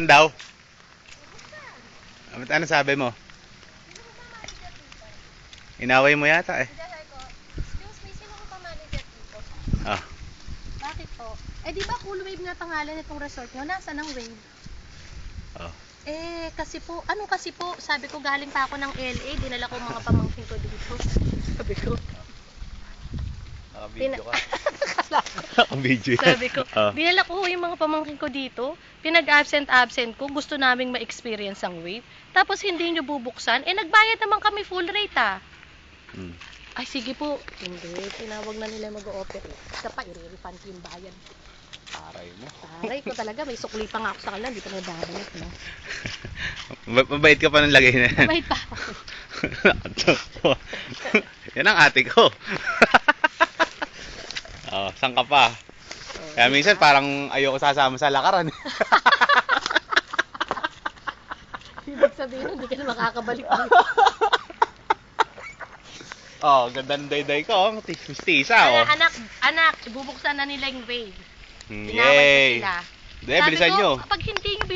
Ano daw? Ano, ano sabi mo? Inaway mo yata eh. Excuse me, sino ko pa-manager dito? Ah. Bakit po? Eh, di ba Cool Wave nga pangalan itong resort nyo? Nasa ng wave? Oh. Eh, kasi po, ano kasi po, sabi ko galing pa ako ng LA, dinala ko mga pamangkin ko dito. Sabi ko, Naka-video Pina- ka. Naka-video yan. sabi ko, Ah. dinala ko yung mga pamangkin ko dito, pinag-absent-absent ko, gusto naming ma-experience ang wave. Tapos hindi nyo bubuksan, eh nagbayad naman kami full rate ah. Hmm. Ay, sige po. Hindi, tinawag na nila mag-ooperate. Isa pa, i-refund ko yung bayad. Aray mo. Taray ko talaga, may sukli pa nga ako sa kanila, hindi pa nababalik. No? Ma- Mabait ka pa ng lagay na yan. Mabait pa ako. Yan ang ate ko. oh, saan ka pa? Kaya minsan parang ayoko sasama sa lakaran. Ibig sabihin, hindi ka na makakabalik dito. oh, ganda ng dayday ko. Oh. Mistisa, oh. Anak, anak, anak, bubuksan na nila yung wave. Hmm, Tinawag ko Yay! sila. Hindi, bilisan nyo. Pag hindi